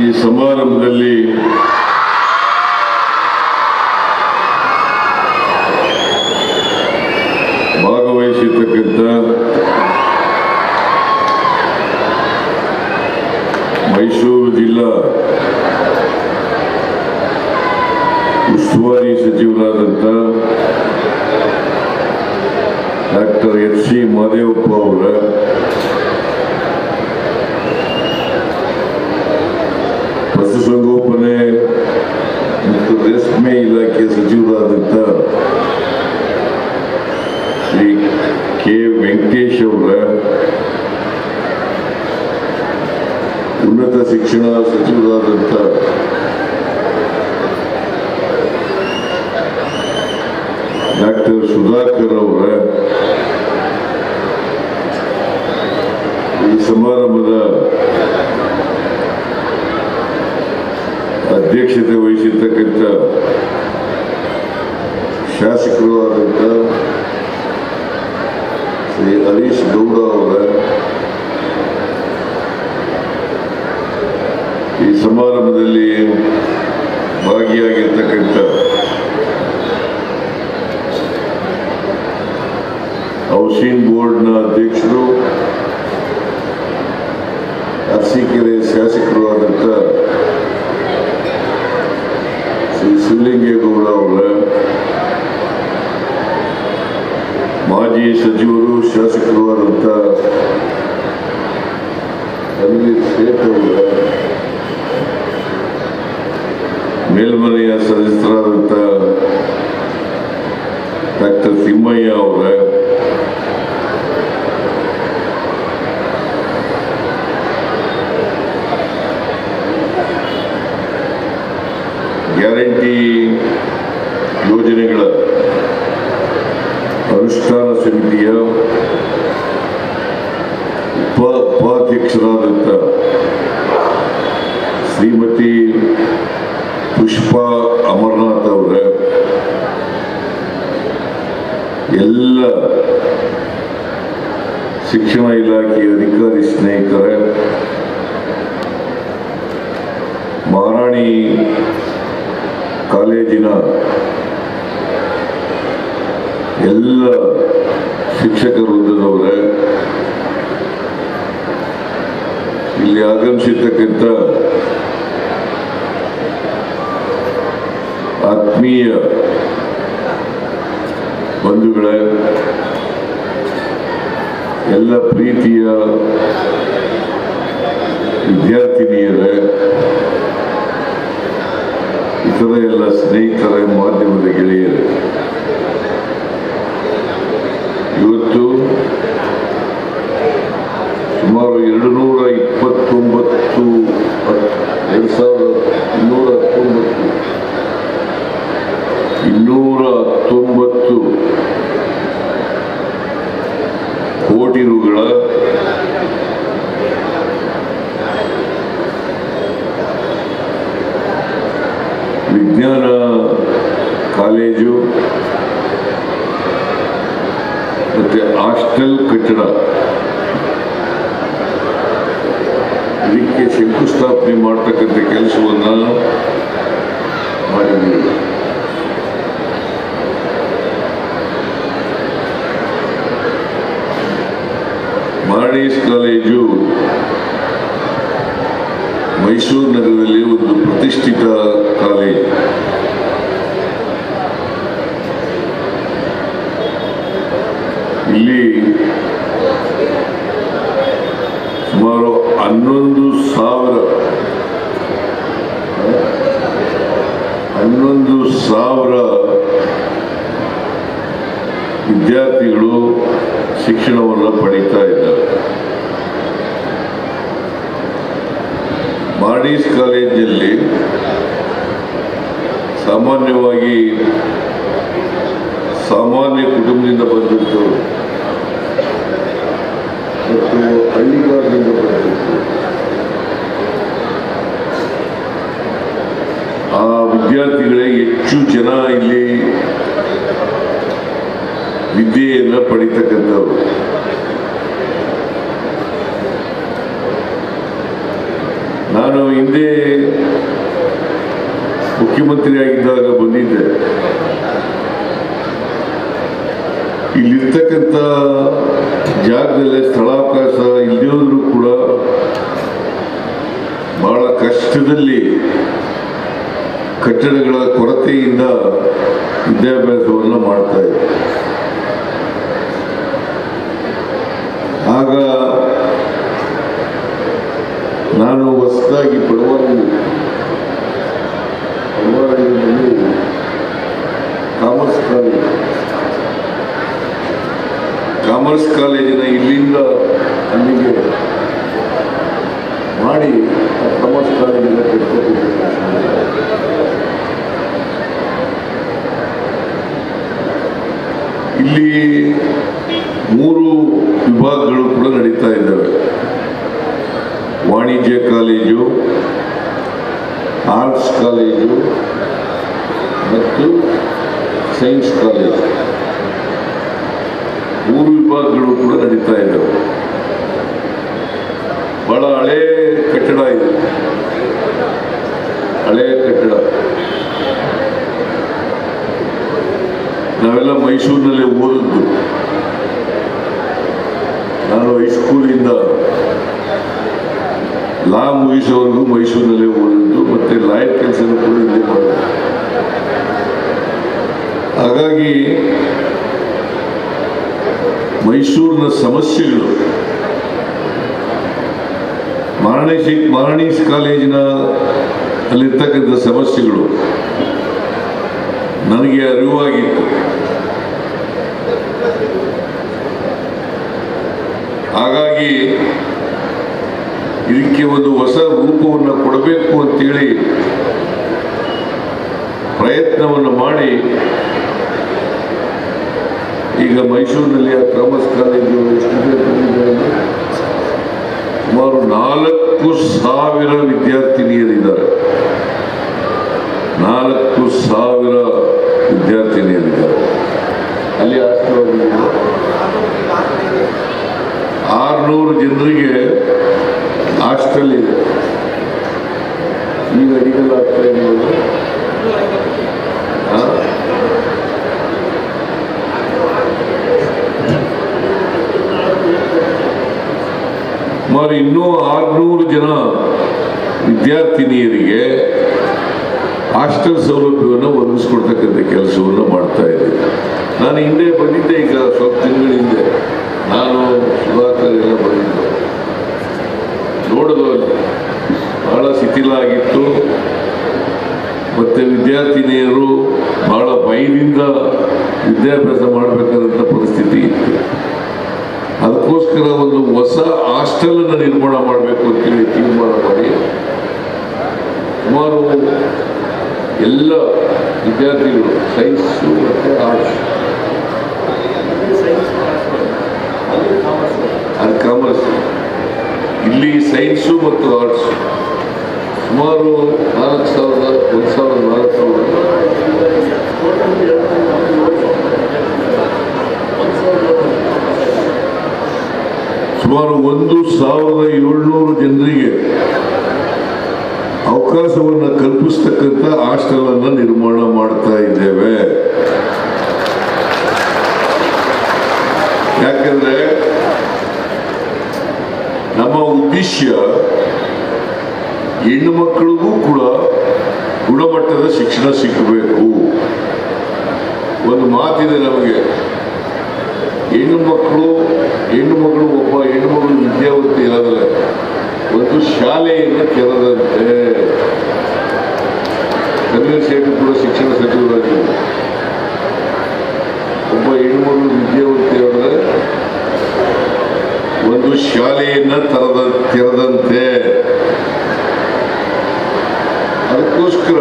ಈ ಸಮಾರಂಭದಲ್ಲಿ ಭಾಗವಹಿಸಿರ್ತಕ್ಕಂಥ ಮೈಸೂರು ಜಿಲ್ಲಾ ಉಸ್ತುವಾರಿ ಸಚಿವರಾದಂಥ ಡಾಕ್ಟರ್ ಎಚ್ ಸಿ ಮಹದೇವಪ್ಪ ಅವರ ಪಶುಸಂಗೋಪನೆ ಮತ್ತು ರೇಷ್ಮೆ ಇಲಾಖೆ ಸಚಿವರಾದಂಥ ಶ್ರೀ ಕೆ ವೆಂಕಟೇಶ್ ಅವರ ಉನ್ನತ ಶಿಕ್ಷಣ ಸಚಿವರಾದಂಥ ಡಾಕ್ಟರ್ ಸುಧಾಕರ್ ಅವರ, ಈ ಸಮಾರಂಭದ ಅಧ್ಯಕ್ಷತೆ ವಹಿಸಿರ್ತಕ್ಕಂಥ ಶಾಸಕರು ಆದಂಥ ಶ್ರೀ ಹರೀಶ್ ಗೌಡ ಅವರ ಈ ಸಮಾರಂಭದಲ್ಲಿ ಭಾಗಿಯಾಗಿರ್ತಕ್ಕಂಥ ಹೌಸಿಂಗ್ ಬೋರ್ಡ್ನ ಅಧ್ಯಕ್ಷರು, ಅರಸೀಕೆರೆ ಶಾಸಕರು ಆದಂಥ ಶ್ರೀ ಸಿದ್ದಲಿಂಗೇಗೌಡ ಅವರ, ಮಾಜಿ ಸಚಿವರು, ಶಾಸಕರು ಆದಂಥ ರಣವೀರ್ ಸೇಠ್ ಅವರ ಮೇಲ್ಮನೆಯ ಸದಸ್ಯರಾದಂಥ ಡಾಕ್ಟರ್ ತಿಮ್ಮಯ್ಯ ಅವರ ಗ್ಯಾರಂಟಿ ಯೋಜನೆಗಳ ಅನುಷ್ಠಾನ ಸಮಿತಿಯ ಉಪ ಉಪಾಧ್ಯಕ್ಷರಾದಂಥ ಶ್ರೀಮತಿ ಪುಷ್ಪಾ ಅಮರನಾಥ್ ಅವರ ಎಲ್ಲ ಶಿಕ್ಷಣ ಇಲಾಖೆಯ ಅಧಿಕಾರಿ ಸ್ನೇಹಿತರೆ ಮಹಾರಾಣಿ ಕಾಲೇಜಿನ ಎಲ್ಲ ಶಿಕ್ಷಕ ವೃದ್ಧದವರೇ ಇಲ್ಲಿ ಆಗಮಿಸಿರ್ತಕ್ಕಂಥ ಆತ್ಮೀಯ ಬಂಧುಗಳ ಎಲ್ಲ ಪ್ರೀತಿಯ ವಿದ್ಯಾರ್ಥಿನಿಯರ ಇತರ ಎಲ್ಲ ಸ್ನೇಹಿತರ ಮಾಧ್ಯಮದ ಗೆಳೆಯರೇ ಇವತ್ತು ಸುಮಾರು ಎರಡು ನೂರ ಮತ್ತೆ ಹಾಸ್ಟೆಲ್ ಕಟ್ಟಡ. ಇದಕ್ಕೆ ಶಂಕುಸ್ಥಾಪನೆ ಮಾಡ್ತಕ್ಕಂಥ ಕೆಲಸವನ್ನ ಮಾಡಿದ್ದೀವಿ. ಮಾರ್ನೀಸ್ ಕಾಲೇಜು ಮೈಸೂರು ನಗರದಲ್ಲಿ ಒಂದು ಪ್ರತಿಷ್ಠಿತ ಕಾಲೇಜು ಇಲ್ಲಿ ಸುಮಾರು ಹನ್ನೊಂದು ಸಾವಿರ ಹನ್ನೊಂದು ಸಾವಿರ ವಿದ್ಯಾರ್ಥಿಗಳು ಶಿಕ್ಷಣವನ್ನು ಪಡೀತಾ ಇದ್ದಾರೆ. ಮಾರ್ನೀಸ್ ಕಾಲೇಜಲ್ಲಿ ಸಾಮಾನ್ಯವಾಗಿ ಸಾಮಾನ್ಯ ಕುಟುಂಬದಿಂದ ಬಂದಿದ್ದರು ಮತ್ತು ಹಳ್ಳಿಗಾರದಿಂದ ಬಂದಿದ್ದು ಆ ವಿದ್ಯಾರ್ಥಿಗಳೇ ಹೆಚ್ಚು ಜನ ಇಲ್ಲಿ ವಿದ್ಯೆಯನ್ನು ಪಡಿತಕ್ಕಂಥವ್ರು. ನಾನು ಹಿಂದೆ ಮುಖ್ಯಮಂತ್ರಿಯಾಗಿದ್ದಾಗ ಬಂದಿದ್ದೆ. ಇಲ್ಲಿರ್ತಕ್ಕಂಥ ಜಾಗದಲ್ಲೇ ಸ್ಥಳಾವಕಾಶ ಇಲ್ಲದಿದ್ರು ಕೂಡ ಬಹಳ ಕಷ್ಟದಲ್ಲಿ ಕಟ್ಟಡಗಳ ಕೊರತೆಯಿಂದ ವಿದ್ಯಾಭ್ಯಾಸವನ್ನು ಮಾಡ್ತಾ ಇದ್ದೆ ಆಗ ನಾನು ಹೊಸದಾಗಿ ಬಡವಾಗಿ ಕಾಮರ್ಸ್ ಕಾಲೇಜ್, ಕಾಮರ್ಸ್ ಕಾಲೇಜಿನ ಇಲ್ಲಿಂದ ಅಲ್ಲಿಗೆ ಮಾಡಿ ಆ ಕಾಮರ್ಸ್ ಕಾಲೇಜಿನ ಕಟ್ಕೊಟ್ಟಿದ್ದೆ ಇಲ್ಲಿ ಮೂರು ವಿಭಾಗಗಳು ಕೂಡ ನಡೀತಾ ಇದ್ದಾವೆ. ವಾಣಿಜ್ಯ ಕಾಲೇಜು, ಆರ್ಟ್ಸ್ ಕಾಲೇಜು ಮತ್ತು ಸೈನ್ಸ್ ಕಾಲೇಜು. ಮೂರು ವಿಭಾಗಗಳು ಕೂಡ ನಡೀತಾ ಇದ್ದಾವೆ. ಬಹಳ ಹಳೇ ಕಟ್ಟಡ ಇದೆ. ಹಳೇ ಕಟ್ಟಡ. ನಾವೆಲ್ಲ ಮೈಸೂರಿನಲ್ಲಿ ಓದಿದ್ದು. ನಾನು ಹೈಸ್ಕೂಲಿಂದ ಲಾ ಮುಗಿಸೋವರೆಗೂ ಮೈಸೂರಿನಲ್ಲೇ ಓದಿದ್ದು, ಮತ್ತೆ ಲಾಯರ್ ಕೆಲಸ ಕೂಡ ಹಾಗಾಗಿ ಮೈಸೂರಿನ ಸಮಸ್ಯೆಗಳು ಮಹಾರಾಣಿ ಮಹಾರಾಣೀಸ್ ಕಾಲೇಜಿನ ಅಲ್ಲಿರ್ತಕ್ಕಂಥ ಸಮಸ್ಯೆಗಳು ನನಗೆ ಅರಿವಾಗಿತ್ತು. ಹಾಗಾಗಿ ಇದಕ್ಕೆ ಒಂದು ಹೊಸ ರೂಪವನ್ನು ಕೊಡಬೇಕು ಅಂತೇಳಿ ಪ್ರಯತ್ನವನ್ನು ಮಾಡಿ ಈಗ ಮೈಸೂರಿನಲ್ಲಿ ಆ ಕ್ರಮಸ್ ಕಾಲೇಜು ಸುಮಾರು ನಾಲ್ಕು ಸಾವಿರ ವಿದ್ಯಾರ್ಥಿನಿಯರಿದ್ದಾರೆ. ನಾಲ್ಕು ಸಾವಿರ ಆರ್ನೂರು ಜನರಿಗೆ ಹಾಸ್ಟೆಲ್ ಇದೆ. ಈಗ ಇರ್ಬೋದು. ಸುಮಾರು ಇನ್ನೂ ಆರ್ನೂರು ಜನ ವಿದ್ಯಾರ್ಥಿನಿಯರಿಗೆ ಹಾಸ್ಟೆಲ್ ಸೌಲಭ್ಯವನ್ನು ಒದಗಿಸ್ಕೊಡ್ತಕ್ಕಂಥ ಕೆಲಸವನ್ನು ಮಾಡ್ತಾ ಇದ್ದೀನಿ ನಾನು ಹಿಂದೆ ಬಂದಿದ್ದೆ ಈಗ ಸ್ವಲ್ಪ ತಿಂಗಳ ಹಿಂದೆ. ನಾನು ಸುಧಾಕರ್ ಎಲ್ಲ ಬಂದಿದ್ದೆ. ನೋಡೋದು ಅಲ್ಲಿ ಬಹಳ ಶಿಥಿಲ ಆಗಿತ್ತು ಮತ್ತೆ ವಿದ್ಯಾರ್ಥಿನಿಯರು ಬಹಳ ಭಯದಿಂದ ವಿದ್ಯಾಭ್ಯಾಸ ಮಾಡಬೇಕಾದಂಥ ಪರಿಸ್ಥಿತಿ ಇತ್ತು. ಅದಕ್ಕೋಸ್ಕರ ಒಂದು ಹೊಸ ಹಾಸ್ಟೆಲ್ ಅನ್ನು ನಿರ್ಮಾಣ ಮಾಡಬೇಕು ಅಂತೇಳಿ ತೀರ್ಮಾನ ಮಾಡಿ ಸುಮಾರು ಎಲ್ಲ ವಿದ್ಯಾರ್ಥಿಗಳು ಸೈನ್ಸು ಮತ್ತು ಆರ್ಟ್ಸ್ ಅದು ಕಾಮರ್ಸ್. ಇಲ್ಲಿ ಸೈನ್ಸು ಮತ್ತು ಆರ್ಟ್ಸ್. ಸುಮಾರು ನಾಲ್ಕು ಸಾವಿರದ, ಒಂದು ಸಾವಿರದ ನಾಲ್ಕು ಸಾವಿರ ಸುಮಾರು ಒಂದು ಸಾವಿರದ ಏಳ್ನೂರು ಜನರಿಗೆ ಅವಕಾಶವನ್ನು ಕಲ್ಪಿಸ್ತಕ್ಕಂಥ ಆಸ್ಟೆಲ್ ಅನ್ನು ನಿರ್ಮಾಣ ಮಾಡ್ತಾ ಇದ್ದೇವೆ ಯಾಕಂದ್ರೆ ಉದ್ದೇಶ ಹೆಣ್ಣು ಮಕ್ಕಳಿಗೂ ಕೂಡ ಗುಣಮಟ್ಟದ ಶಿಕ್ಷಣ ಸಿಕ್ಕಬೇಕು ಒಂದು ಮಾತಿದೆ ನಮಗೆ. ಹೆಣ್ಣು ಮಕ್ಕಳು, ಹೆಣ್ಣು ಮಗಳು ಒಬ್ಬ ಹೆಣ್ಣು ಮಗಳು ವಿದ್ಯಾವಂತಿ ಆದರೆ ಒಂದು ಶಾಲೆಯನ್ನು ತೆರೆದಂತೆ. ಕನ್ನಡ ಕೂಡ ಶಿಕ್ಷಣ ಸಚಿವರಾಗಿದ್ದರು. ಒಬ್ಬ ಹೆಣ್ಣು ಮಗಳು ವಿದ್ಯಾವಂತಿ ಆದರೆ ಒಂದು ಶಾಲೆಯನ್ನ ತರದ, ತೆರೆದಂತೆ. ಅದಕ್ಕೋಸ್ಕರ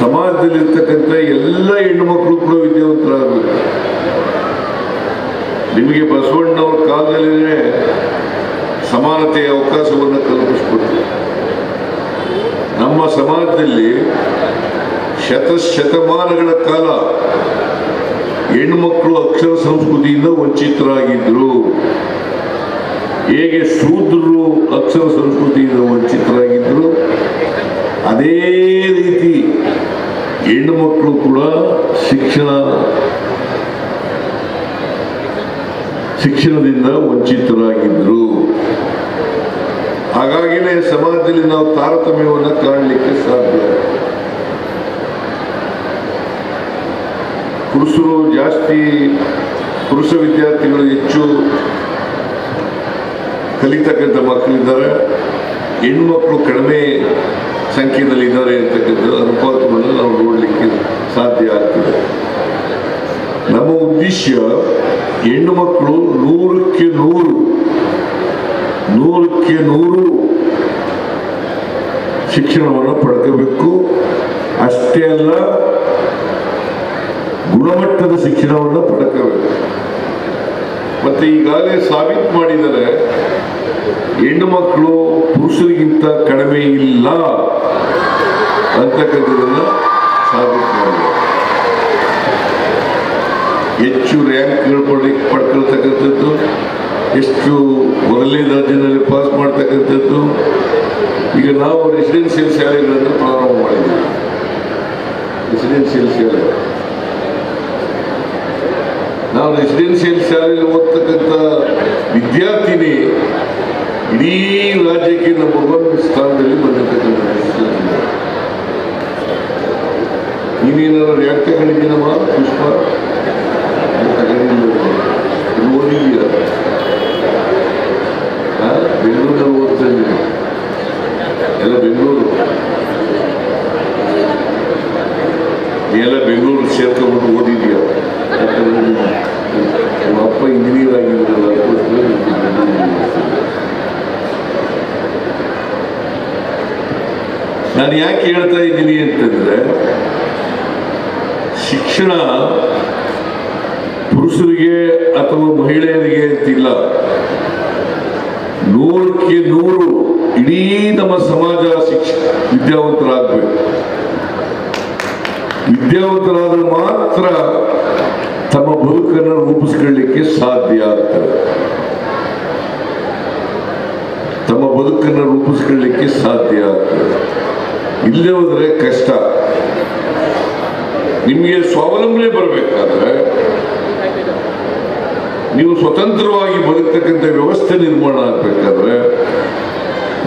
ಸಮಾಜದಲ್ಲಿರ್ತಕ್ಕಂಥ ಎಲ್ಲ ಹೆಣ್ಣು ಮಕ್ಕಳು ಕೂಡ ವಿದ್ಯಾವಂತರಾಗಬೇಕು. ನಿಮಗೆ ಬಸವಣ್ಣವ್ರ ಕಾಲದಲ್ಲಿನೇ ಸಮಾನತೆಯ ಅವಕಾಶವನ್ನು ಕಲ್ಪಿಸ್ಕೊಡ್ತೀವಿ. ನಮ್ಮ ಸಮಾಜದಲ್ಲಿ ಶತಶತಮಾನಗಳ ಕಾಲ ಹೆಣ್ಣು ಮಕ್ಕಳು ಅಕ್ಷರ ಸಂಸ್ಕೃತಿಯಿಂದ ವಂಚಿತರಾಗಿದ್ರು. ಹೇಗೆ ಶೂದ್ರರು ಅಕ್ಷರ ಸಂಸ್ಕೃತಿಯಿಂದ ವಂಚಿತರಾಗಿದ್ರು? ಅದೇ ರೀತಿ ಹೆಣ್ಣು ಮಕ್ಕಳು ಕೂಡ ಶಿಕ್ಷಣ, ಶಿಕ್ಷಣದಿಂದ ವಂಚಿತರಾಗಿದ್ರು. ಹಾಗಾಗಿನೇ ಸಮಾಜದಲ್ಲಿ ನಾವು ತಾರತಮ್ಯವನ್ನು ಕಾಣಲಿಕ್ಕೆ ಸಾಧ್ಯ. ಪುರುಷರು ಜಾಸ್ತಿ ಪುರುಷ ವಿದ್ಯಾರ್ಥಿಗಳು ಹೆಚ್ಚು ಕಲಿತಕ್ಕಂಥ ಮಕ್ಕಳಿದ್ದಾರೆ. ಹೆಣ್ಮಕ್ಳು ಕಡಿಮೆ ಸಂಖ್ಯೆಯಲ್ಲಿ ಇದ್ದಾರೆ ಅಂತಕ್ಕಂಥ ಅನುಪಾತವನ್ನು ನಾವು ನೋಡಲಿಕ್ಕೆ ಸಾಧ್ಯ ಆಗ್ತದೆ. ನಮ್ಮ ಉದ್ದೇಶ ಹೆಣ್ಣು ಮಕ್ಕಳು ನೂರಕ್ಕೆ ನೂರು ನೂರಕ್ಕೆ ನೂರು ಶಿಕ್ಷಣವನ್ನು ಪಡ್ಕೋಬೇಕು. ಅಷ್ಟೇ ಅಲ್ಲ ಗುಣಮಟ್ಟದ ಶಿಕ್ಷಣವನ್ನು ಪಡ್ಕೋಬೇಕು. ಮತ್ತೆ ಈಗಾಗಲೇ ಸಾಬೀತು ಮಾಡಿದರೆ ಹೆಣ್ಣು ಮಕ್ಕಳು ಪುರುಷರಿಗಿಂತ ಕಡಿಮೆ ಇಲ್ಲ ಅಂತಕ್ಕಂಥದ್ದನ್ನ ಸಾಬೀತು ಮಾಡಿದೆ ಹೆಚ್ಚು ರ್ಯಾಂಕ್ಗಳು ಪಡ್ಲಿಕ್ಕೆ ಪಡ್ಕೊಳ್ತಕ್ಕಂಥದ್ದು. ಎಷ್ಟು ಮೊದಲನೇ ದರ್ಜೆನಲ್ಲಿ ಪಾಸ್ ಮಾಡ್ತಕ್ಕಂಥದ್ದು. ಈಗ ನಾವು ರೆಸಿಡೆನ್ಷಿಯಲ್ ಶಾಲೆಗಳನ್ನು ಪ್ರಾರಂಭ ಮಾಡಿದ್ದೀವಿ. ರೆಸಿಡೆನ್ಷಿಯಲ್ ಶಾಲೆ. ನಾವು ರೆಸಿಡೆನ್ಷಿಯಲ್ ಶಾಲೆಯಲ್ಲಿ ಓದ್ತಕ್ಕಂಥ ವಿದ್ಯಾರ್ಥಿನಿ ಇಡೀ ರಾಜ್ಯಕ್ಕೆ ನಂಬರ್ ಒನ್ ಸ್ಥಾನದಲ್ಲಿ ಬಂದಿರ್ತಕ್ಕಂಥ ನೀನೇನಾದ್ರು ರ್ಯಾಂಕ್ ತಗೊಂಡಿದ್ದೀನಮ್ಮ ಪುಷ್ಪ? ತಗೊಂಡಿಲ್ಲ. ಓದಿದೀಯ ಬೆಂಗಳೂರಲ್ಲಿ ಓದ್ತಾ ಇದ್ದೀನಿ. ಎಲ್ಲ ಬೆಂಗಳೂರು. ಎಲ್ಲ ಬೆಂಗಳೂರು ಸೇರ್ಕೊಂಡ್ಬಿಟ್ಟು ಓದಿದ್ಯಾ ಯಾಕಂದ್ರೆ ನಿಮ್ಮ ನಿಮ್ಮ ಅಪ್ಪ ಇಂಜಿನಿಯರ್ ಆಗಿದ್ರಲ್ಲ ಅದಕ್ಕೋಸ್ಕರ ನಿಮ್ಗೆ ಬೆಂಗಳೂರಲ್ಲಿ ಓದಿಸ್ತೀನಿ. ನಾನು ಯಾಕೆ ಹೇಳ್ತಾ ಇದ್ದೀನಿ ಅಂತಂದ್ರೆ, ಶಿಕ್ಷಣ ಪುರುಷರಿಗೆ ಅಥವಾ ಮಹಿಳೆಯರಿಗೆ ಅಂತಿಲ್ಲ. ನೂರಕ್ಕೆ ನೂರು ಇಡೀ ನಮ್ಮ ಸಮಾಜ ಶಿಕ್ಷ, ವಿದ್ಯಾವಂತರಾಗಬೇಕು. ವಿದ್ಯಾವಂತರಾದ್ರೆ ಮಾತ್ರ ತಮ್ಮ ಬದುಕನ್ನು ರೂಪಿಸ್ಕೊಳ್ಳಿಕ್ಕೆ ಸಾಧ್ಯ ಆಗ್ತದೆ. ತಮ್ಮ ಬದುಕನ್ನು ರೂಪಿಸ್ಕೊಳ್ಳಿಕ್ಕೆ ಸಾಧ್ಯ ಆಗ್ತದೆ. ಇಲ್ಲೇ ಹೋದ್ರೆ ಕಷ್ಟ. ನಿಮಗೆ ಸ್ವಾವಲಂಬನೆ ಬರಬೇಕಾದ್ರೆ ನೀವು ಸ್ವತಂತ್ರವಾಗಿ ಬರತಕ್ಕಂಥ ವ್ಯವಸ್ಥೆ ನಿರ್ಮಾಣ ಆಗಬೇಕಾದ್ರೆ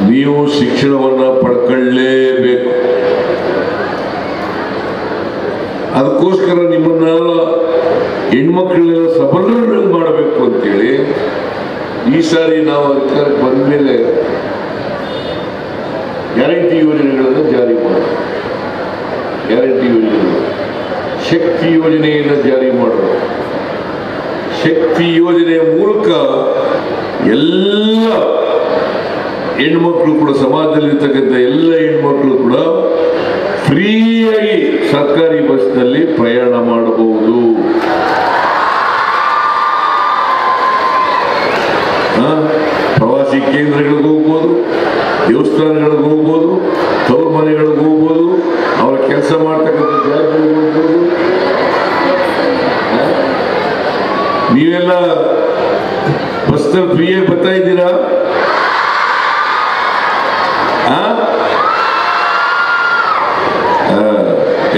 ನೀವು ಶಿಕ್ಷಣವನ್ನ ಪಡ್ಕೊಳ್ಳೇಬೇಕು. ಅದಕ್ಕೋಸ್ಕರ ನಿಮ್ಮನ್ನೆಲ್ಲ ಹೆಣ್ಮಕ್ಳನ್ನೆಲ್ಲ ಸಬಲರನ್ನು ಮಾಡಬೇಕು ಅಂತೇಳಿ ಈ ಸಾರಿ ನಾವು ಅಧಿಕಾರಕ್ಕೆ ಬಂದ ಮೇಲೆ ಗ್ಯಾರಂಟಿ ಯೋಜನೆಗಳನ್ನು ಗ್ಯಾರಂಟಿ ಯೋಜನೆ. ಶಕ್ತಿ ಯೋಜನೆಯನ್ನು ಜಾರಿ ಮಾಡೋದು ಶಕ್ತಿ ಯೋಜನೆಯ ಮೂಲಕ ಎಲ್ಲ ಹೆಣ್ಮಕ್ಳು ಕೂಡ ಸಮಾಜದಲ್ಲಿರ್ತಕ್ಕಂಥ ಎಲ್ಲ ಹೆಣ್ಮಕ್ಳು ಕೂಡ ಫ್ರೀಯಾಗಿ ಸರ್ಕಾರಿ ಬಸ್ನಲ್ಲಿ ಪ್ರಯಾಣ ಮಾಡಬಹುದು. ಪ್ರವಾಸಿ ಕೇಂದ್ರಗಳಿಗೆ ಹೋಗ್ಬೋದು, ದೇವಸ್ಥಾನಗಳಿಗೆ ಹೋಗ್ಬೋದು ಬಸ್ನಲ್ಲಿ ಎ ಬರ್ತಾ ಇದ್ದೀರಾ?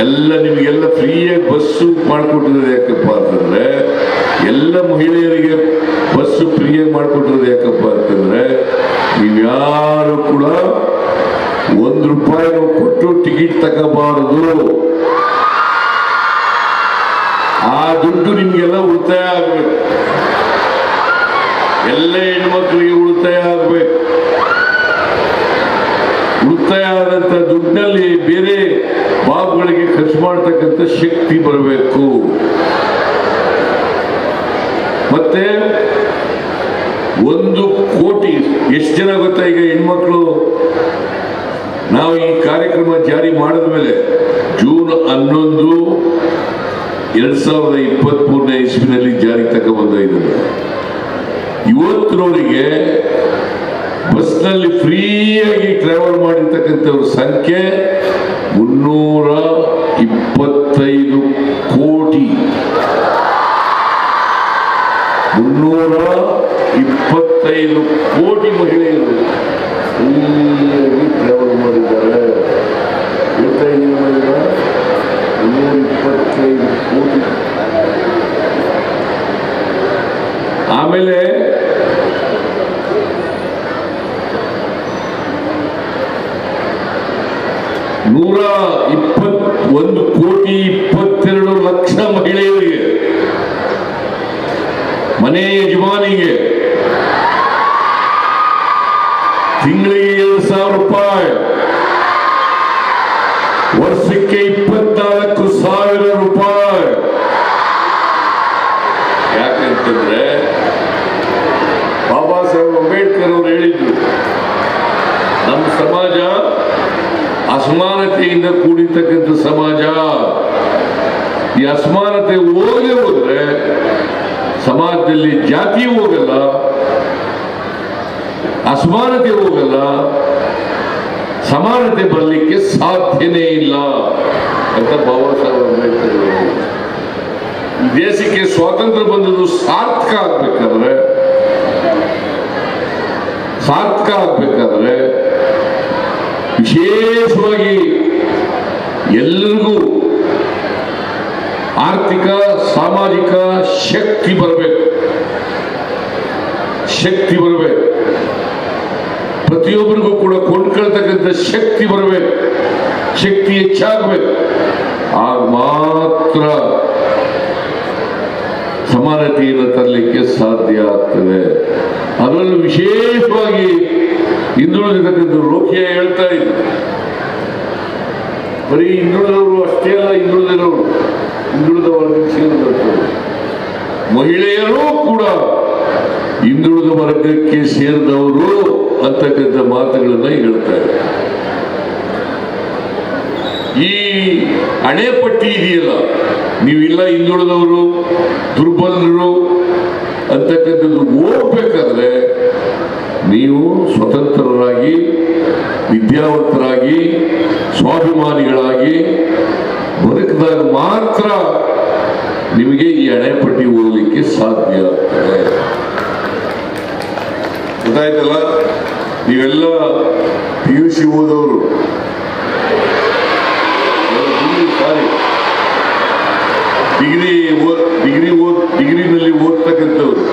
ಎಲ್ಲ ನಿಮಗೆಲ್ಲ ಫ್ರೀಯಾಗಿ ಬಸ್ಸು ಮಾಡಿಕೊಟ್ಟಿರೋದು ಯಾಕಪ್ಪ ಅಂತಂದ್ರೆ, ಎಲ್ಲ ಮಹಿಳೆಯರಿಗೆ ಬಸ್ಸು ಫ್ರೀಯಾಗಿ ಮಾಡಿಕೊಟ್ಟಿರೋದು ಯಾಕಪ್ಪ ಅಂತಂದ್ರೆ ನೀವ್ಯಾರು ಕೂಡ ಒಂದು ರೂಪಾಯಿ ಕೊಟ್ಟು ಟಿಕೆಟ್ ತಗೋಬಾರದು. ಆ ದುಡ್ಡು ನಿಮಗೆಲ್ಲ ಉಳಿತಾಯ ಆಗ್ಬೇಕು. ಎಲ್ಲ ಹೆಣ್ಮಕ್ಳಿಗೆ ಉಳಿತಾಯ ಆಗ್ಬೇಕು ಉಳಿತಾಯ ಆದಂತ ದುಡ್ಡಿನಲ್ಲಿ ಬೇರೆ ಬಾಬುಗಳಿಗೆ ಖರ್ಚು ಮಾಡ್ತಕ್ಕಂಥ ಶಕ್ತಿ ಬರಬೇಕು. ಮತ್ತೆ ಒಂದು ಕೋಟಿ, ಎಷ್ಟು ಜನ ಗೊತ್ತಾ ಈಗ ಹೆಣ್ಮಕ್ಳು? ನಾವು ಈ ಕಾರ್ಯಕ್ರಮ ಜಾರಿ ಮಾಡಿದ ಮೇಲೆ ಜೂನ್ ಹನ್ನೊಂದು, ಎರಡ್ ಸಾವಿರದ ಇಪ್ಪತ್ತ್ ಮೂರನೇ ಇಸ್ವಿನಲ್ಲಿ ಜಾರಿ ತಗೊಂಬಂದ ಇದ್ದಾರೆ ಇವತ್ತಿನವರಿಗೆ ಬಸ್ನಲ್ಲಿ ಫ್ರೀಯಾಗಿ ಟ್ರಾವೆಲ್ ಮಾಡಿರ್ತಕ್ಕಂಥವ್ರ ಸಂಖ್ಯೆ ಮುನ್ನೂರ ಇಪ್ಪತ್ತೈದು ಕೋಟಿ. ಮುನ್ನೂರ ಇಪ್ಪತ್ತೈದು ಕೋಟಿ ಮಹಿಳೆಯರು ಫ್ರೀಯಾಗಿ ಟ್ರಾವೆಲ್ ಮಾಡಿದ್ದಾರೆ. ಇಪ್ಪತ್ತೈದು ಕೋಟಿ. ಆಮೇಲೆ ನೂರ ಇಪ್ಪತ್ ಒಂದು ಕೋಟಿ ಇಪ್ಪತ್ತೆರಡು ಲಕ್ಷ ಮಹಿಳೆಯರಿಗೆ ಮನೆ ಯಜಮಾನಿಗೆ ತಿಂಗಳಿಗೆ ಎರಡು ಸಾವಿರ ರೂಪಾಯಿ ವರ್ಷಕ್ಕೆ ಇಪ್ಪತ್ನಾಲ್ಕು ಸಾವಿರ ರೂಪಾಯಿ ಯಾಕಂತಂದ್ರೆ ಬಾಬಾ ಸಾಹೇಬ್ ಅಂಬೇಡ್ಕರ್ ಅವರು ಹೇಳಿದ್ರು ನಮ್ಮ ಸಮಾಜ ಅಸಮಾನತೆಯಿಂದ ಕೂಡಿರ್ತಕ್ಕಂಥ ಸಮಾಜ, ಈ ಅಸಮಾನತೆ ಹೋಗಿ ಹೋದ್ರೆ ಸಮಾಜದಲ್ಲಿ ಜಾತಿ ಹೋಗಲ್ಲ, ಅಸಮಾನತೆ ಹೋಗಲ್ಲ, ಸಮಾನತೆ ಬರಲಿಕ್ಕೆ ಸಾಧ್ಯನೇ ಇಲ್ಲ ಅಂತ ಬಾಬಾ ಸಾಹೇಬ್ ಅಂಬೇಡ್ಕರ್ ದೇಶಕ್ಕೆ ಸ್ವಾತಂತ್ರ್ಯ ಬಂದದ್ದು ಸಾರ್ಥಕ ಆಗ್ಬೇಕಾದ್ರೆ ಸಾರ್ಥಕ ಆಗ್ಬೇಕಾದ್ರೆ ವಿಶೇಷವಾಗಿ ಎಲ್ಲರಿಗೂ ಆರ್ಥಿಕ, ಸಾಮಾಜಿಕ ಶಕ್ತಿ ಬರಬೇಕು. ಶಕ್ತಿ ಬರಬೇಕು. ಪ್ರತಿಯೊಬ್ಬರಿಗೂ ಕೂಡ ಕೊಂಡ್ಕೊಳ್ತಕ್ಕಂಥ ಶಕ್ತಿ ಬರಬೇಕು. ಶಕ್ತಿ ಹೆಚ್ಚಾಗಬೇಕು. ಆಗ ಮಾತ್ರ ಸಮಾನತೆಯನ್ನು ತರಲಿಕ್ಕೆ ಸಾಧ್ಯ ಆಗ್ತದೆ. ಅದರಲ್ಲೂ ವಿಶೇಷವಾಗಿ ಹಿಂದುಳಿದಿರ್ತಕ್ಕಂಥ ರೋಗಿಯ ಹೇಳ್ತಾ ಇದ್ರು ಬರೀ ಹಿಂದುಳಿದವರು ಅಷ್ಟೇ ಅಲ್ಲ ಹಿಂದುಳಿದಿರೋರು ಹಿಂದುಳಿದ ವರ್ಗಕ್ಕೆ ಸೇರಿದವರು ಮಹಿಳೆಯರೂ ಕೂಡ ಹಿಂದುಳಿದ ವರ್ಗಕ್ಕೆ ಸೇರಿದವರು ಅಂತಕ್ಕಂಥ ಮಾತುಗಳನ್ನ ಹೇಳ್ತಾರೆ ಈ ಈ ಹಣೆಪಟ್ಟಿ ಇದೆಯಲ್ಲ, ನೀವಿಲ್ಲ ಹಿಂದುಳಿದವರು ದುರ್ಬಲರು ಅಂತಕ್ಕಂಥದ್ದು ಹೋಗ್ಬೇಕಾದ್ರೆ ನೀವು ಸ್ವತಂತ್ರರಾಗಿ, ವಿದ್ಯಾವಂತರಾಗಿ, ಸ್ವಾಭಿಮಾನಿಗಳಾಗಿ ಬದುಕಿದಾಗ ಮಾತ್ರ ನಿಮಗೆ ಈ ಹಣೆಪಟ್ಟಿ ಓದಲಿಕ್ಕೆ ಸಾಧ್ಯ ಆಗ್ತದೆ. ಗೊತ್ತಾಯ್ತಲ್ಲ? ನೀವೆಲ್ಲ ಪಿ ಯು ಸಿ ಓದವರು ಸಾರಿ ಡಿಗ್ರಿ ಡಿಗ್ರಿ ಓದ್, ಡಿಗ್ರಿನಲ್ಲಿ ಓದ್ತಕ್ಕಂಥವ್ರು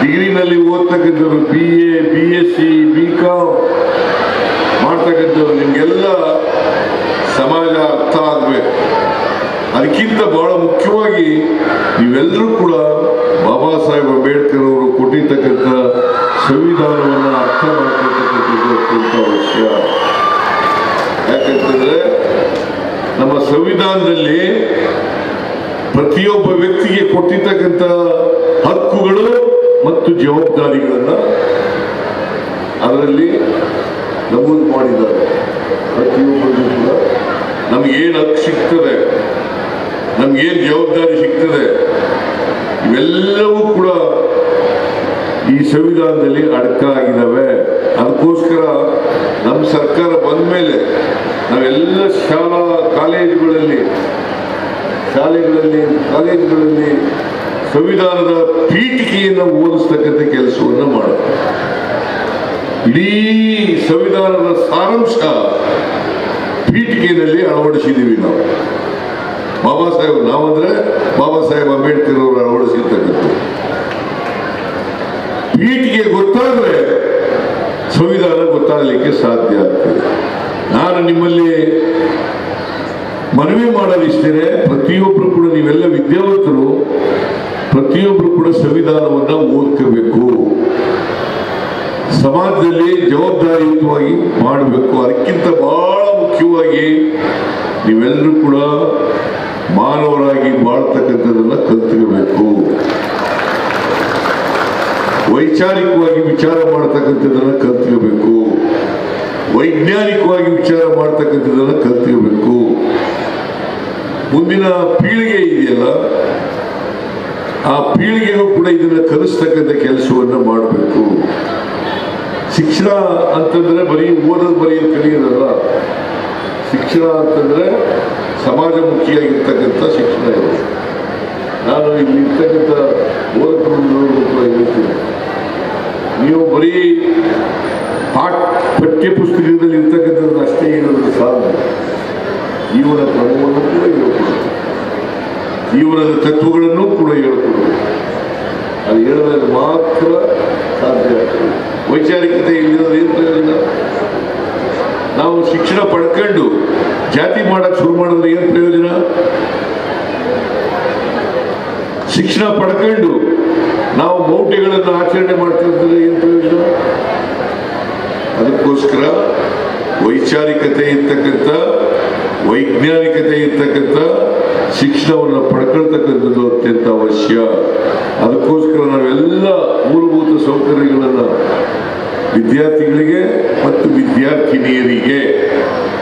ಡಿಗ್ರಿನಲ್ಲಿ ಓದ್ತಕ್ಕಂಥವ್ರು B A B S C B Com ಮಾಡ್ತಕ್ಕಂಥವ್ರು ನಿಮಗೆಲ್ಲ ಸಮಾಜ ಅರ್ಥ ಆಗಬೇಕು. ಅದಕ್ಕಿಂತ ಬಹಳ ಮುಖ್ಯವಾಗಿ ನೀವೆಲ್ಲರೂ ಕೂಡ ಬಾಬಾ ಸಾಹೇಬ್ ಅಂಬೇಡ್ಕರ್ ಅವರು ಕೊಟ್ಟಿರ್ತಕ್ಕಂಥ ಸಂವಿಧಾನವನ್ನು ಅರ್ಥ ಮಾಡ್ತಕ್ಕಂಥದ್ದು ಅತ್ಯಂತ ಅವಶ್ಯ. ಯಾಕಂತಂದ್ರೆ ನಮ್ಮ ಸಂವಿಧಾನದಲ್ಲಿ ಪ್ರತಿಯೊಬ್ಬ ವ್ಯಕ್ತಿಗೆ ಕೊಟ್ಟಿರ್ತಕ್ಕಂಥ ಜವಾಬ್ದಾರಿಗಳನ್ನ ಅದರಲ್ಲಿ ನಮೂದು ಮಾಡಿದ್ದಾರೆ. ಪ್ರತಿಯೊಬ್ಬರಿಗೂ ಕೂಡ ನಮಗೇನು ಹಕ್ಕು ಸಿಗ್ತದೆ ನಮಗೇನು ಜವಾಬ್ದಾರಿ ಸಿಗ್ತದೆ, ಇವೆಲ್ಲವೂ ಕೂಡ ಈ ಸಂವಿಧಾನದಲ್ಲಿ ಅಡಕ ಆಗಿದ್ದಾವೆ. ಅದಕ್ಕೋಸ್ಕರ ನಮ್ಮ ಸರ್ಕಾರ ಬಂದ ಮೇಲೆ ನಾವೆಲ್ಲ ಶಾಲಾ ಕಾಲೇಜುಗಳಲ್ಲಿ, ಶಾಲೆಗಳಲ್ಲಿ, ಕಾಲೇಜುಗಳಲ್ಲಿ ಸಂವಿಧಾನದ ಪೀಠಿಕೆಯನ್ನು ಓದಿಸ್ತಕ್ಕಂಥ ಕೆಲಸವನ್ನು ಮಾಡುತ್ತೆ ಇಡೀ ಸಂವಿಧಾನದ ಸಾರಾಂಶ ಪೀಠಿಕೆಯಲ್ಲಿ ಅಳವಡಿಸಿದ್ದೀವಿ ನಾವು. ಬಾಬಾ ಸಾಹೇಬ್, ನಾವಂದ್ರೆ ಬಾಬಾ ಸಾಹೇಬ್ ಅಂಬೇಡ್ಕರ್ ಅವರು ಅಳವಡಿಸಿರ್ತಕ್ಕಂಥ ಪೀಠಿಗೆ ಗೊತ್ತಾದ್ರೆ ಸಂವಿಧಾನ ಗೊತ್ತಾಗಲಿಕ್ಕೆ ಸಾಧ್ಯ ಆಗ್ತದೆ. ನಾನು ನಿಮ್ಮಲ್ಲಿ ಮನವಿ ಮಾಡಲಿಸ್ತೇನೆ ಪ್ರತಿಯೊಬ್ಬರು ಕೂಡ ನೀವೆಲ್ಲ ವಿದ್ಯಾವಂತರು ಪ್ರತಿಯೊಬ್ಬರು ಕೂಡ ಸಂವಿಧಾನವನ್ನ ಓದ್ಕೋಬೇಕು. ಸಮಾಜದಲ್ಲಿ ಜವಾಬ್ದಾರಿಯುತವಾಗಿ ಮಾಡಬೇಕು. ಅದಕ್ಕಿಂತ ಬಹಳ ಮುಖ್ಯವಾಗಿ ನೀವೆಲ್ಲರೂ ಕೂಡ ಮಾನವರಾಗಿ ಬಾಳ್ತಕ್ಕಂಥದ್ದನ್ನ ಕಲ್ತ್ಕೋಬೇಕು. ವೈಚಾರಿಕವಾಗಿ ವಿಚಾರ ಮಾಡ್ತಕ್ಕಂಥದ್ದನ್ನ ಕಲ್ತ್ಕೋಬೇಕು. ವೈಜ್ಞಾನಿಕವಾಗಿ ವಿಚಾರ ಮಾಡ್ತಕ್ಕಂಥದ್ದನ್ನ ಕಲ್ತಿರಬೇಕು ಮುಂದಿನ ಪೀಳಿಗೆ ಇದೆಯಲ್ಲ ಆ ಪೀಳಿಗೆಗೂ ಕೂಡ ಇದನ್ನು ಕಲಿಸ್ತಕ್ಕಂಥ ಕೆಲಸವನ್ನು ಮಾಡಬೇಕು. ಶಿಕ್ಷಣ ಅಂತಂದ್ರೆ ಬರೀ ಓದೋದು ಬರೆಯೋದು ಕಲಿಯೋದಲ್ಲ. ಶಿಕ್ಷಣ ಅಂತಂದ್ರೆ ಸಮಾಜಮುಖಿಯಾಗಿರ್ತಕ್ಕಂಥ ಶಿಕ್ಷಣ ಇದೆ ನಾನು ಇಲ್ಲಿ ಇರ್ತಕ್ಕಂಥ ಬೋಧಕರು ಕೂಡ ಹೇಳ್ತೀನಿ. ನೀವು ಬರೀ ಪಾಠ ಪಠ್ಯ ಪುಸ್ತಕದಲ್ಲಿ ಇರ್ತಕ್ಕಂಥದ್ದು ಅಷ್ಟೇ ಏನಾದರೂ ಸಾಧ್ಯ. ಜೀವನ ಕ್ರಮವನ್ನು ಕೂಡ ಹೇಳ್ಕೊಡು ಜೀವನದ ತತ್ವಗಳನ್ನು ಕೂಡ ಹೇಳ್ಕೊಡು ಅದು ಹೇಳೋದ್ರಲ್ಲಿ ಮಾತ್ರ ಸಾಧ್ಯ ಆಗ್ತದೆ. ವೈಚಾರಿಕತೆ ಇಲ್ಲಿರೋದು ಏನು ಪ್ರಯೋಜನ? ನಾವು ಶಿಕ್ಷಣ ಪಡ್ಕೊಂಡು ಜಾತಿ ಮಾಡಕ್ ಶುರು ಮಾಡಿದ್ರೆ ಏನು ಪ್ರಯೋಜನ? ಶಿಕ್ಷಣ ಪಡ್ಕೊಂಡು ನಾವು ಮೌಢ್ಯಗಳನ್ನು ಆಚರಣೆ ಮಾಡ್ತಿದ್ರೆ ಏನು ಪ್ರಯೋಜನ? ಅದಕ್ಕೋಸ್ಕರ ವೈಚಾರಿಕತೆ ಇರ್ತಕ್ಕಂಥ, ವೈಜ್ಞಾನಿಕತೆ ಇರ್ತಕ್ಕಂಥ ಶಿಕ್ಷಣವನ್ನು ಪಡ್ಕೊಳ್ತಕ್ಕಂಥದ್ದು ಅತ್ಯಂತ ಅವಶ್ಯ. ಅದಕ್ಕೋಸ್ಕರ ನಾವೆಲ್ಲ ಮೂಲಭೂತ ಸೌಕರ್ಯಗಳನ್ನು ವಿದ್ಯಾರ್ಥಿಗಳಿಗೆ ಮತ್ತು ವಿದ್ಯಾರ್ಥಿನಿಯರಿಗೆ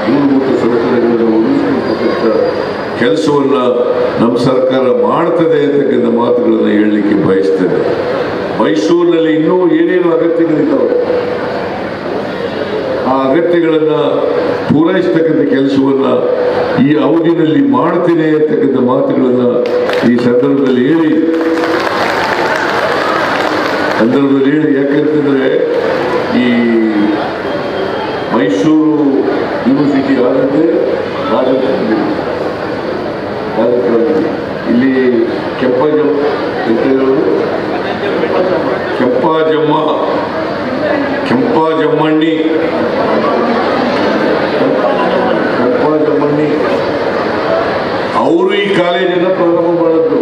ಮೂಲಭೂತ ಸೌಕರ್ಯಗಳನ್ನು ಒದಗಿಸಿಕೊಡ್ತಕ್ಕಂಥ ಕೆಲಸವನ್ನು ನಮ್ಮ ಸರ್ಕಾರ ಮಾಡ್ತದೆ ಅಂತಕ್ಕಂಥ ಮಾತುಗಳನ್ನು ಹೇಳಲಿಕ್ಕೆ ಬಯಸ್ತೇನೆ. ಮೈಸೂರಿನಲ್ಲಿ ಇನ್ನೂ ಏನೇನು ಅಗತ್ಯಗಳಿದ್ದಾವೆ? ಆ ಅಗತ್ಯಗಳನ್ನ ಪೂರೈಸ್ತಕ್ಕಂಥ ಕೆಲಸವನ್ನ ಈ ಅವಧಿನಲ್ಲಿ ಮಾಡ್ತೀನಿ ಅಂತಕ್ಕಂಥ ಮಾತುಗಳನ್ನ ಈ ಸಂದರ್ಭದಲ್ಲಿ ಹೇಳಿ. ಸಂದರ್ಭದಲ್ಲಿ ಹೇಳಿ, ಯಾಕಂತಂದ್ರೆ ಈ ಮೈಸೂರು ಯೂನಿವರ್ಸಿಟಿ ಆದಂತೆ ರಾಜಕೀಯ ಇಲ್ಲಿ ಕೆಂಪಜಮ್ಮ ಅಂತ ಹೇಳೋದು? ಕೆಂಪಾಜಮ್ಮ. ಕೆಂಪಾಜಮ್ಮಣ್ಣಿ. ಕೆಂಪಾಜಮ್ಮಣ್ಣಿ ಅವರು ಈ ಕಾಲೇಜನ್ನು ಪ್ರಾರಂಭ ಮಾಡಿದ್ರು.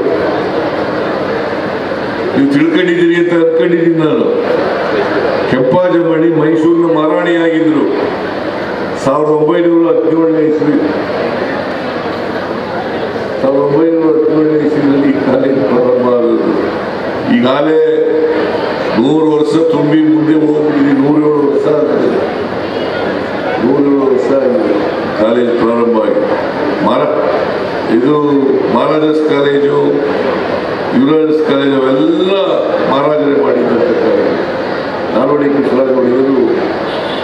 ನೀವು ತಿಳ್ಕೊಂಡಿದ್ದೀರಿ ಅಂತ ಅನ್ಕೊಂಡಿದ್ದೀನಿ ನಾನು. ಕೆಂಪಾಜಮಣಿ, ಮೈಸೂರಿನ ಮಹಾರಾಣಿಯಾಗಿದ್ರು ಸಾವಿರದ ಒಂಬೈನೂರ ಹದಿನೇಳನೇ ಇಸ್ವಿ. ಸಾವಿರದ ಒಂಬೈನೂರ ಹದಿನೇಳನೇ ಇಸ್ವಿನಲ್ಲಿ ಈ ಕಾಲೇಜ್ ಪ್ರಾರಂಭ ಆಗೋದು ಈಗಾಗಲೇ ನೂರು ವರ್ಷ ತುಂಬಿ ಮುಂದೆ ಹೋಗ್ಬಿಟ್ಟಿದೆ, ನೂರೇಳು ವರ್ಷ ಆಗ್ತದೆ ಕಾಲೇಜ್ ಪ್ರಾರಂಭ ಆಗಿದೆ ಮಾರ, ಇದು ಮಹಾರಾಜಸ್ ಕಾಲೇಜು ಯುವರಾಜಸ್ ಕಾಲೇಜು, ಅವೆಲ್ಲ ಮಹಾರಾಜರೇ ಮಾಡಿದ್ದಂಥ ಕಾಲೇಜು. ನಾಲ್ವಡಿ ಕೃಷ್ಣರಾಜವರು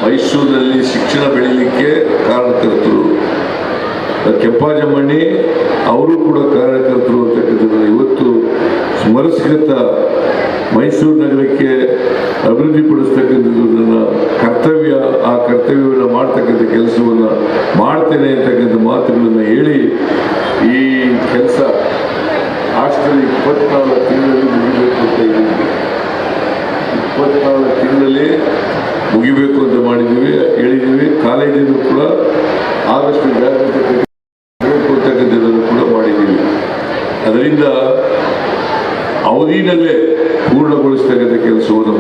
ಮೈಸೂರಿನಲ್ಲಿ ಶಿಕ್ಷಣ ಬೆಳೀಲಿಕ್ಕೆ ಕಾರಣಕರ್ತರು ಕೆಂಪಾಜಮ್ಮಣ್ಣಿ ಅವರು ಕೂಡ ಕಾರಣಕರ್ತರು ಅಂತಕ್ಕಂಥದ್ದನ್ನು ಇವತ್ತು ಸ್ಮರಿಸ್ಕತ್ತ ಮೈಸೂರು ನಗರಕ್ಕೆ ಅಭಿವೃದ್ಧಿಪಡಿಸ್ತಕ್ಕಂಥದ್ದು ನನ್ನ ಕರ್ತವ್ಯ. ಆ ಕರ್ತವ್ಯವನ್ನು ಮಾಡ್ತಕ್ಕಂಥ ಕೆಲಸವನ್ನು ಮಾಡ್ತೇನೆ ಅಂತಕ್ಕಂಥ ಮಾತುಗಳನ್ನು ಹೇಳಿ ಈ ಕೆಲಸ ಹಾಸ್ಟೆಲ್ ಇಪ್ಪತ್ನಾಲ್ಕು ತಿಂಗಳಲ್ಲಿ ಮುಗಿಬೇಕು ಅಂತ ಇದ್ದೀವಿ. ಇಪ್ಪತ್ನಾಲ್ಕು ತಿಂಗಳಲ್ಲಿ ಮುಗಿಬೇಕು ಅಂತ ಮಾಡಿದ್ದೀವಿ, ಹೇಳಿದ್ದೀವಿ. ಕಾಲೇಜಿನ ಕೂಡ ಆದಷ್ಟು ಜಾಗೃತಿ ಬೇಕು ಕೂಡ ಮಾಡಿದ್ದೀವಿ. ಅದರಿಂದ ಅವಧಿನಲ್ಲೇ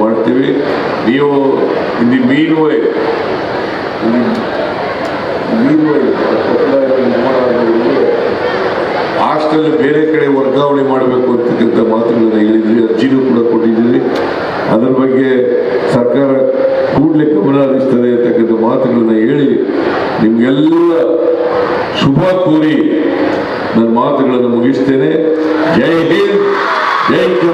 ಮಾಡ್ತೀವಿ. ನೀವು ಇಲ್ಲಿ ಮೀನುವೈ ಮೀನುವೈ ಹಾಸ್ಟೆಲ್ ಬೇರೆ ಕಡೆ ವರ್ಗಾವಣೆ ಮಾಡಬೇಕು ಅಂತಕ್ಕಂಥ ಮಾತುಗಳನ್ನು ಹೇಳಿದ್ವಿ ಅರ್ಜಿನೂ ಕೂಡ ಕೊಟ್ಟಿದ್ದೀವಿ ಅದರ ಬಗ್ಗೆ ಸರ್ಕಾರ ಕೂಡಲೇ ಗಮನ ಹರಿಸ್ತದೆ ಅಂತಕ್ಕಂಥ ಮಾತುಗಳನ್ನು ಹೇಳಿ ನಿಮಗೆಲ್ಲ ಶುಭ ಕೋರಿ ನನ್ನ ಮಾತುಗಳನ್ನು ಮುಗಿಸ್ತೇನೆ. ಜೈ ಹಿಂದ್